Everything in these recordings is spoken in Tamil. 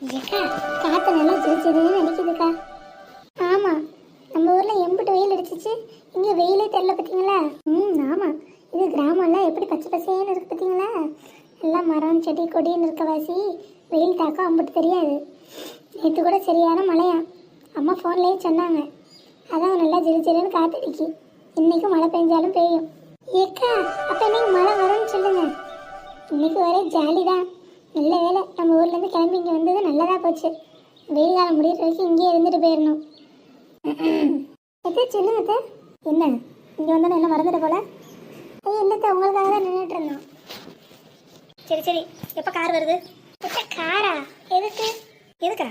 ஏக்கா காற்று நல்லா சிரிச்சதுன்னு நினைக்குதுக்கா ஆமாம் நம்ம ஊரில் எம்பிட்டு வெயில் அடிச்சிச்சு இங்கே வெயிலே தெரில பார்த்தீங்களா ம் ஆமாம் இது கிராமம்லாம் எப்படி பச்சை பசேன்னு இருக்கு பார்த்தீங்களா எல்லாம் மரம் செடி கொடின்னு இருக்கவாசி வெயில் தாக்கம் அம்பிட்டு தெரியாது. நேற்று கூட சரியான மழையா. அம்மா ஃபோன்லேயே சொன்னாங்க. அதான் நல்லா ஜெலி ஜெலின்னு காத்தடிக்கு. இன்றைக்கும் மழை பெஞ்சாலும் பெய்யும். ஏக்கா அப்போ இன்னைக்கு மழை வரும்னு சொல்லுங்கள் இன்னைக்கு ஒரே ஜாலி தான் நல்ல வேலை நம்ம ஊர்லேருந்து கிளம்பி இங்கே வந்தது நல்லதாக போச்சு. வெயில் காலம் முடியிற வரைக்கும் இங்கேயே இருந்துட்டு போயிடணும் எது சொல்லுங்க அத்தை. என்ன? இங்கே வந்தோன்னு என்ன மறந்துட்டு போல? ஐயோ இல்லத்த உங்களுக்காக தான் நின்றுட்டு இருந்தோம். சரி சரி. எப்போ கார் வருது? எப்போ காரா? எதுக்கு? எதுக்கா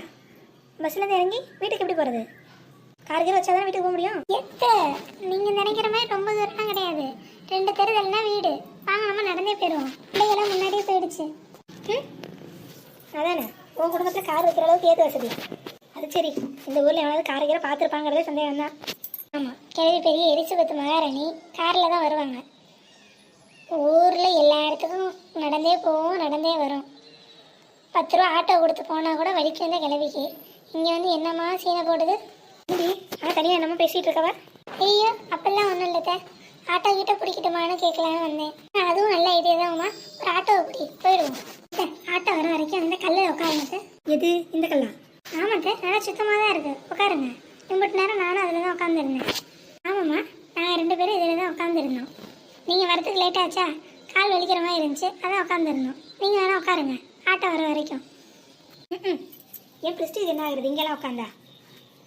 பஸ்லேருந்து இறங்கி வீட்டுக்கு எப்படி போகிறது கார் கீழ வச்சா வீட்டுக்கு போக முடியும்? எத்த? நீங்கள் நினைக்கிற மாதிரி ரொம்ப தூரம்லாம் கிடையாது. ரெண்டு தெருதல்னா வீடு. வாங்க நம்ம நடந்தே போயிடுவோம். பிள்ளைகளாம் முன்னாடியே போயிடுச்சு. ம் அதானே? உன் குடும்பத்தில் கார் வைக்கிற அளவுக்கு ஏது வசதி. அது சரி. இந்த ஊரில் எவனாவது கார் கீரை பார்த்துருப்பாங்கிறதே சந்தேகம் தான் ஆமாம் கிழவி பெரிய எரிசபத்து மகாராணி காரில் தான் வருவாங்க. ஊரில் எல்லா இடத்துக்கும் நடந்தே போவோம் நடந்தே வரும். பத்து ரூபா ஆட்டோ கொடுத்து போனால் கூட வலிக்கு வந்த கிழவிக்கு. இங்கே வந்து என்னம்மா சீனை போடுது? ஆனால் தனியாக என்னமோ பேசிகிட்டு இருக்கவா? ஐயோ அப்பெல்லாம் ஒன்றும் இல்லை ஆட்டோ கிட்ட பிடிக்கட்டுமான்னு கேட்கலான்னு வந்தேன். அதுவும் நல்ல ஐடியா தான் ஒரு ஆட்டோவை பிடி போயிடுவோம். ஆட்டோ வர வரைக்கும் அந்த கல்லில் உட்காருங்க சார் எது? இந்த கல்லா? ஆமாம் சார் நல்லா சுத்தமாக தான் இருக்குது உட்காருங்க. இம்பட்டு நேரம் நானும் அதில் தான் உட்காந்துருந்தேன் ஆமாம்மா நாங்கள் ரெண்டு பேரும் இதில் தான் உட்காந்துருந்தோம் நீங்கள் வரத்துக்கு லேட் ஆச்சா? கால் வலிக்கிற மாதிரி இருந்துச்சு அதான் உட்காந்துருந்தோம் நீங்கள் வேணால் உட்காருங்க. ஆட்டோ வர வரைக்கும். ம் என் ப்ரெஸ்டீஜ் என்ன ஆகுறது இங்கெல்லாம் உட்காந்தா?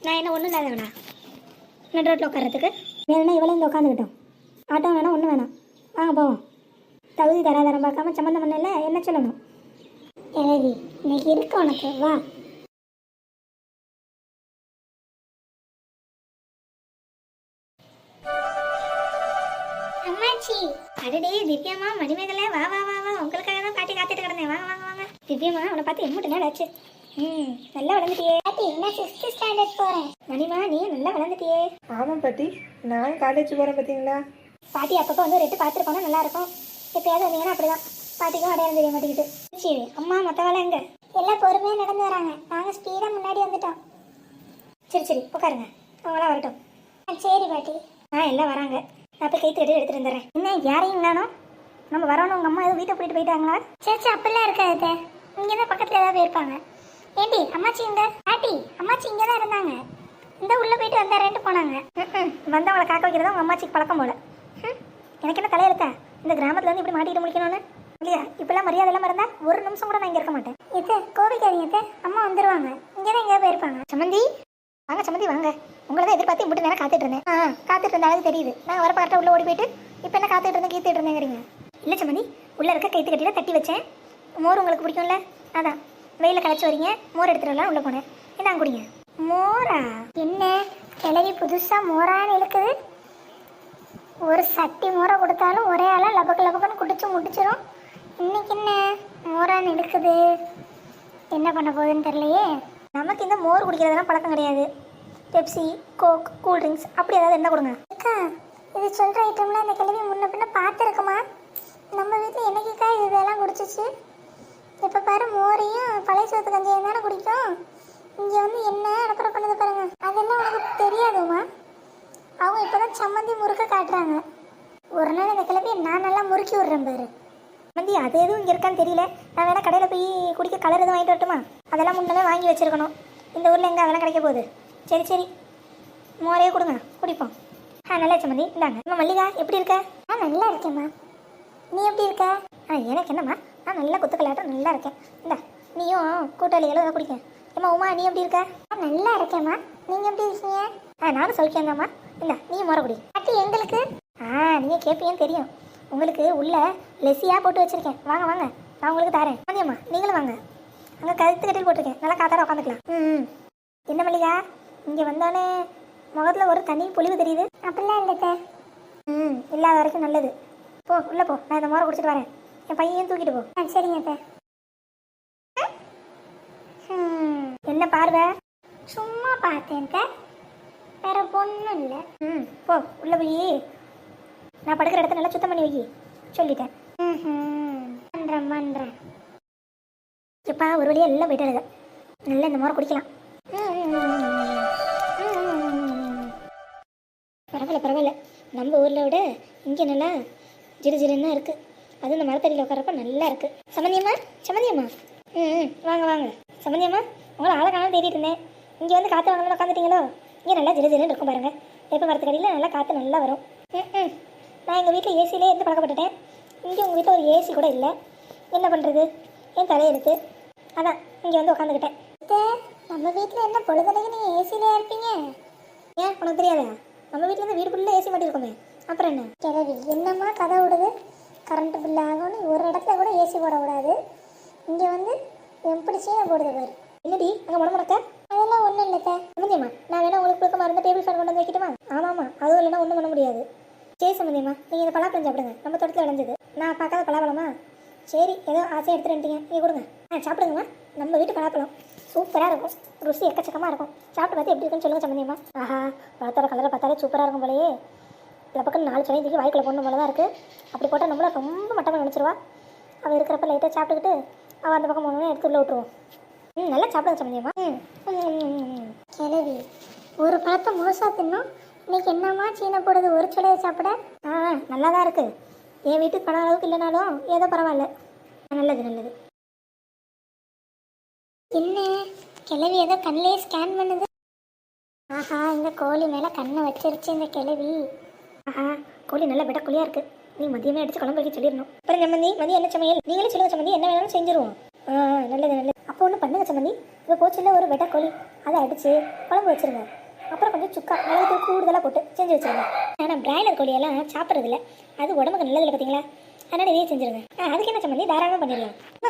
நான் என்ன ஒன்றும் இல்லாதவனா? நடு ரோட்டில் உட்காரத்துக்கு வேணும்னா இவ்வளோ இங்கே உட்காந்துக்கிட்டோம் ஆட்டோ வேணாம் ஒன்றும் வேணாம். வாங்க போவோம். தகுதி தராதரம் பார்க்காம சம்மந்தம் பண்ணல என்ன சொல்லணும்? எழுதி இன்னைக்கு இருக்கு உனக்கு வா. அம்மாச்சி அடடே திவ்யாமா மணிமேகலை வா வா வா வா. உங்களுக்காக தான் பாட்டி காத்துட்டு கிடந்தேன். வாங்க வாங்க வாங்க திவ்யாமா உன்னை பார்த்து எம்பிட்டு நாள் ஆச்சு. ம் நல்லா வளர்ந்துட்டியே. பாட்டி நான் சிக்ஸ்த் ஸ்டாண்டர்ட் போகிறேன் மணிமா நீ நல்லா வளர்ந்துட்டியே. ஆமாம் பாட்டி நான் காலேஜ் போகிறேன் பார்த்தீங்களா பாட்டி அப்பப்போ வந்து ரெட்டு பார்த்துட்டு போனால் நல்லா இருக்கும். எப்பயாவது வந்தீங்கன்னா அப்படிதான். பாட்டிக்கும் அடையாளம் தெரிய மாட்டேங்குது. சரி அம்மா மற்றவெல்லாம் எங்க? எல்லாம் பொறுமையாக நடந்து வராங்க. நாங்கள் ஸ்பீடாக முன்னாடி வந்துட்டோம். சரி சரி உட்காருங்க. அவங்களாம் வரட்டும். ஆ, சரி பாட்டி. ஆ எல்லாம் வராங்க. நான் போய் கைத்து கட்டி எடுத்துட்டு வந்துடுறேன். என்ன யாரையும் நானும் நம்ம வரணும் உங்கள் அம்மா எதுவும் வீட்டை போயிட்டு போயிட்டாங்களா? சேச்சி அப்படிலாம் இருக்காது இங்கே தான் பக்கத்தில் ஏதாவது போயிருப்பாங்க. ஏண்டி அம்மாச்சி இந்த ஆட்டி அம்மாச்சி இங்கே தான் இருந்தாங்க. இந்த உள்ளே போயிட்டு வந்தாரேன்ட்டு போனாங்க. வந்தவங்களை காக்க வைக்கிறதா உங்கள் அம்மாச்சிக்கு பழக்கம் போல. எனக்கு என்ன தலையெழுத்தா? இந்த கிராமத்துல இருந்து இப்படி மாட்டிட்டு முடிக்கணும்னு இல்லையா? இப்பெல்லாம் மரியாதை இல்லாமல் இருந்தா ஒரு நிமிஷம் கூட நான் இங்கே இருக்க மாட்டேன். இது கோவிக்காதீங்க அத்தை. அம்மா வந்துருவாங்க. இங்கே தான் எங்கேயாவது போயிருப்பாங்க சம்மந்தி வாங்க சம்மந்தி வாங்க. உங்களை தான் எதிர்பார்த்து மட்டும் நேரம் காத்துட்டு இருந்தேன். ஆ காத்துட்டு இருந்த தெரியுது. நான் வர கரெக்டாக உள்ள ஓடி போயிட்டு இப்போ என்ன காத்துட்டு இருந்தேன் கீத்துட்டு இருந்தேங்கிறீங்க. இல்லை சம்மந்தி உள்ள இருக்க கைத்து கட்டியில் தட்டி வச்சேன். மோர் உங்களுக்கு பிடிக்கும்ல? அதான். வெயில களைச்சி வரீங்க. மோர் எடுத்துட்டு வரலாம் உள்ள போனேன். என்ன குடிங்க. மோரா? என்ன? கிளவி புதுசாக மோரான்னு இழுக்குது. ஒரு சட்டி மோரை கொடுத்தாலும் ஒரே ஆளாக லபக்கு லபக்குன்னு குடிச்சு முடிச்சிடும் இன்னைக்கு என்ன? மோரான் எடுக்குது. என்ன பண்ண போகுதுன்னு தெரியலையே. நமக்கு இந்த மோர் குடிக்கிறதுலாம் பழக்கம் கிடையாது. பெப்சி கோக் கூல் ட்ரிங்க்ஸ் அப்படி ஏதாவது இருந்தால் கொடுங்க. அக்கா இது சொல்கிற ஐட்டம்லாம் இந்த கிழவி முன்ன பின்ன பார்த்துருக்குமா? நம்ம வீட்டில் என்னைக்குக்கா இது இதெல்லாம் குடிச்சிச்சு? இப்போ பாரு மோரையும் பழைய சோத்து கஞ்சியும் தானே குடிக்கும். இங்கே வந்து என்ன அனுப்புற பண்ணது பாருங்க அதெல்லாம் உனக்கு தெரியாதுமா அவங்க இப்போ தான் சம்மந்தி முறுக்க காட்டுறாங்க ஒரு நாள் இந்த கிளப்பியை நான் நல்லா முறுக்கி விட்றேன் பாரு சம்மந்தி அது எதுவும் இங்கே இருக்கான்னு தெரியல. நான் வேணால் கடையில் போய் குடிக்க கலர் எதுவும் வாங்கிட்டு வரட்டுமா? அதெல்லாம் முன்னே வாங்கி வச்சிருக்கணும். இந்த ஊரில் எங்கே அதெல்லாம் கிடைக்க போகுது. சரி சரி. மோரையே கொடுங்க. குடிப்போம். ஆ நல்லா சம்மந்தி இந்தாங்க. அம்மா மல்லிகா எப்படி இருக்க? ஆ நல்லா இருக்கேம்மா. நீ எப்படி இருக்க? ஆ எனக்கு என்னம்மா? நான் நல்லா குத்துக்கலாட்டம் நல்லா இருக்கேன். இந்தா நீயும் கூட்டாளிகளும் அதை குடிக்க. ஏம்மா உமா நீ எப்படி இருக்க? ஆ நல்லா இருக்கேம்மா. நீங்கள் எப்படி இருக்கீங்க? ஆ நானும் சொல்லிக்கேன்தாம்மா இந்தா நீ முறை குடி. பாட்டி எங்களுக்கு? ஆ நீங்கள் கேட்பீங்கன்னு தெரியும். உங்களுக்கு உள்ள லெஸ்ஸியாக போட்டு வச்சிருக்கேன். வாங்க வாங்க. நான் உங்களுக்கு தரேன். மதியம்மா நீங்களும் வாங்க. அங்கே கழுத்து கட்டில் போட்டிருக்கேன். நல்லா காத்தார உட்காந்துக்கலாம் ம் என்ன மல்லிகா? இங்கே வந்தோடனே முகத்தில் ஒரு தனி பொழிவு தெரியுது. அப்படிலாம் இல்லை அத்தை. ம் இல்லாத வரைக்கும் நல்லது. போ உள்ளே போ. நான் இந்த முறை குடிச்சிட்டு வரேன். என் பையன் தூக்கிட்டு போ. ஆ சரிங்க அத்தை. என்ன பார்வை? சும்மா பார்த்தேன் அத்தை. வேற பொண்ணும் இல்லை. ம் போ. உள்ளே போய். நான் படுக்கிற இடத்த நல்லா சுத்தம் பண்ணி வை சொல்லிட்டேன். ம் மன்றேன் எப்பா ஒரு வழியாக எல்லாம் போயிட்டு நல்லா இந்த முறை குடிக்கலாம். பரவாயில்ல பரவாயில்ல. நம்ம ஊரில் விட இங்கே நல்லா ஜிடு ஜிருன்னு தான் இருக்குது அதுவும் இந்த மரத்தடியில் உட்காரப்ப நல்லா இருக்குது சமந்தியம்மா சமந்தியம்மா. ம் வாங்க வாங்க. சமந்தியம்மா உங்களை ஆளை காணாமல் தேடிட்டு இருந்தேன். இங்கே வந்து காற்று வாங்கணும்னு உட்காந்துட்டீங்களோ இங்கே நல்லா ஜிடு ஜிடுன்னு இருக்கும் பாருங்கள் எப்போ மரத்துக்கடியில் நல்லா காற்று நல்லா வரும். ம் ம். நான் எங்கள் வீட்டில் ஏசிலே இருந்து பழக்கப்பட்டுட்டேன். இங்கே உங்கள் வீட்டில் ஒரு ஏசி கூட இல்லை. என்ன பண்ணுறது என் தலையெழுத்து அதான் இங்கே வந்து உட்காந்துக்கிட்டேன் நம்ம வீட்டில் என்ன பொழுதுனைக்கு நீங்கள் ஏசிலே இருப்பீங்க? ஏன்? உனக்கு தெரியாதா? நம்ம வீட்டில் இருந்து வீடு ஃபுல்லாக ஏசி மாட்டிருக்கோமே. அப்புறம் என்ன? கிழவி என்னம்மா கதை விடுது கரண்ட் பில் ஆகும்னு ஒரு இடத்துல கூட ஏசி போடக்கூடாது. இங்கே வந்து எப்படி சீனை போடுது பாரு. என்னடி? அங்கே முடமுடக்க அதெல்லாம் ஒன்றும் இல்லைக்கா சம்மந்தியம்மா நான் வேணா உங்களுக்கு கொடுக்க மறந்த டேபிள் ஃபேன் கொண்டு வந்து வைக்கட்டுமா? ஆமாம்மா அதுவும் இல்லைன்னா ஒன்றும் பண்ண முடியாது. சரி சம்மந்தியம்மா நீங்கள் இந்த பலாப்பழம் சாப்பிடுங்க. நம்ம தோட்டத்தில் விளைஞ்சது. நான் பார்க்காத பலாப்பழமா? சரி ஏதோ ஆசையாக எடுத்துகிட்டு வந்துட்டீங்க நீங்கள் கொடுங்க. ஆ சாப்பிடுங்கம்மா. நம்ம வீட்டு பலாப்பழம். சூப்பராக இருக்கும். ருசி எக்கச்சக்கமாக இருக்கும். சாப்பிட்டு பார்த்து எப்படி இருக்குன்னு சொல்லுங்கள் சம்மந்தியம்மா ஆஹா பழத்தோட கலரை பார்த்தாலே சூப்பராக இருக்கும் போலயே. இந்த பக்கம் நாலு சனி தூக்கி வாய்க்குள்ள போடணும் போல தான் இருக்குது அப்படி போட்டால் நம்மள ரொம்ப மட்டமாக நினச்சிருவா. அவள் இருக்கிறப்ப லைட்டாக சாப்பிட்டுக்கிட்டு அவள் அந்த பக்கம் மூணு எடுத்து உள்ளே விட்டுருவோம். ம் நல்லா சாப்பிடுங்க சம்மந்தியம்மா ம் கிழவி ஒரு பழத்தை முழுசா தின்னும் இன்னைக்கு என்னம்மா சீனை போடுது ஒரு சுடைய சாப்பிட? ஆ நல்லா தான் இருக்கு. என் வீட்டுக்கு பணம் அளவுக்கு இல்லைனாலும் ஏதோ பரவாயில்ல. நல்லது நல்லது. என்ன? கிளவி ஏதோ கண்ணிலே ஸ்கேன் பண்ணுது. ஆஹா இந்த கோழி மேலே கண்ணை வச்சிருச்சு இந்த கிளவி ஆஹா கோழி நல்லா விட கோழியா இருக்கு. நீ மதியமே அடிச்சு குழம்பு வைக்க சொல்லிடணும். அப்புறம் சம்மந்தி மதியம் என்ன சமையல்? நீங்களே சொல்லுங்க சம்மந்தி என்ன வேணாலும் செஞ்சிருவோம். ஆ நல்லது நல்லது. அப்போ ஒன்று பண்ணுங்க சம்மந்தி. இப்போ போச்சுல ஒரு பெட்ட கோழி அதை அடிச்சு குழம்பு வச்சிருங்க. அப்புறம் கொஞ்சம் சுக்கா மிளகு கூடுதலாக போட்டு செஞ்சு வச்சிருங்க. ஆனால் பிராய்லர் கோழியெல்லாம் சாப்பிட்றது இல்லை அது உடம்புக்கு நல்லதில்லை பார்த்தீங்களா அதனால் இதையே செஞ்சிருங்க. ஆ அதுக்கு என்ன சம்மந்தி? தாராளமாக பண்ணிடலாம். ஆ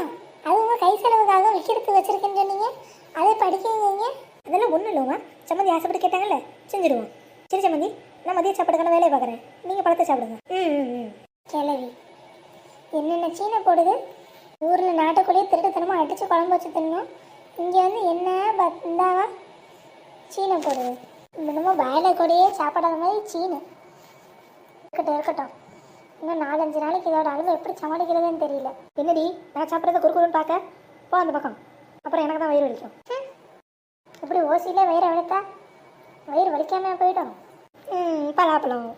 அதுவும் கை செலவுக்காக விற்கிறதுக்கு வச்சுருக்கேன்னு சொன்னீங்க. அதை படிக்கிறீங்க. அதெல்லாம் ஒன்றும் இல்லைம்மா சம்மந்தி ஆசைப்பட்டு கேட்டாங்கல்ல செஞ்சுடுவோம். சரி சம்மந்தி நான் மதிய சாப்பாடுக்கான வேலையை பார்க்குறேன் நீங்கள் பழத்தை சாப்பிடுங்க. ம் ம் ம். என்னென்ன சீனை போடுது? ஊரில் நாட்டுக்கோழியை திருட்டுத்தனமாக அடித்து குழம்பு வச்சு தின்னும். இங்கே வந்து என்ன பந்தாவா சீனை போடுது இன்னமும் பாய்லர் கொடியே சாப்பிடாத மாதிரி சீனு. இருக்கட்டும் இருக்கட்டும். இன்னும் நாலஞ்சு நாளைக்கு இதோட அளவு எப்படி சமாளிக்கிறதுன்னு தெரியல. என்னடி நான் சாப்பிட்றத குறுக்குறுன்னு பார்க்க? போ அந்த பக்கம். அப்புறம் எனக்கு தான் வயிறு வலிக்கும். இப்படி ஓசியில் வயிறு வலித்தா? வயிறு வலிக்காமல் போயிட்டோம் ம் பலாப்பழம்.